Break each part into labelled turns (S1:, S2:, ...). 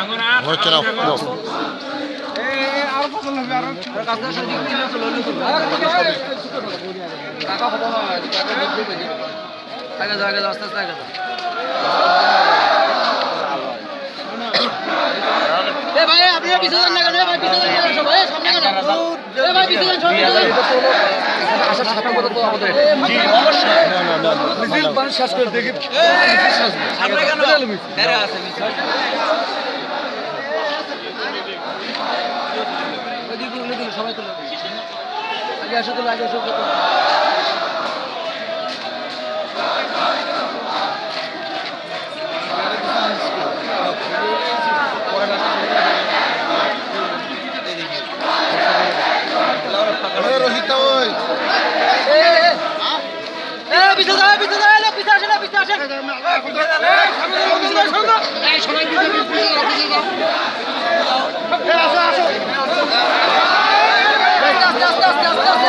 S1: না দাও।
S2: আগে যাও আগে যাও আস্তে আস্তে আগে যাও এ ভাই আপনারা পিছনে যান না কেন ভাই পিছনে যান না সবাই সামনে কেন এ ভাই পিছনে যান সবাই পিছনে যান। আসার সাথে কথা তো আমাদের জি অবশ্যই মিছিল পানি শেষ করে দেখি আগে আসো তুলো
S1: এ, রোহিতদা ওই।
S2: এ এ এ পিছে যাও পিছে যাও এলো পিছে আসেন পিছে আসেন আস্তে আস্তে আস্তে আস্তে আস্তে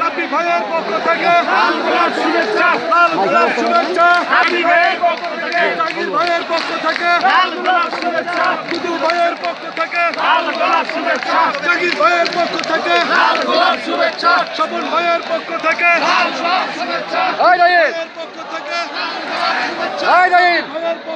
S3: রাব্বি ভাইয়ের পক্ষ থেকে জাকির ভাইয়ের পক্ষ থেকে শুভেচ্ছা। কুতু ভাইয়ের পক্ষ থেকে। শুভেচ্ছা। জাকির ভাইয়ের পক্ষ থেকে। শুভেচ্ছা। স্বপন ভাইয়ের পক্ষ থেকে। শুভেচ্ছা। পক্ষ থেকে। ভাইয়ের পক্ষ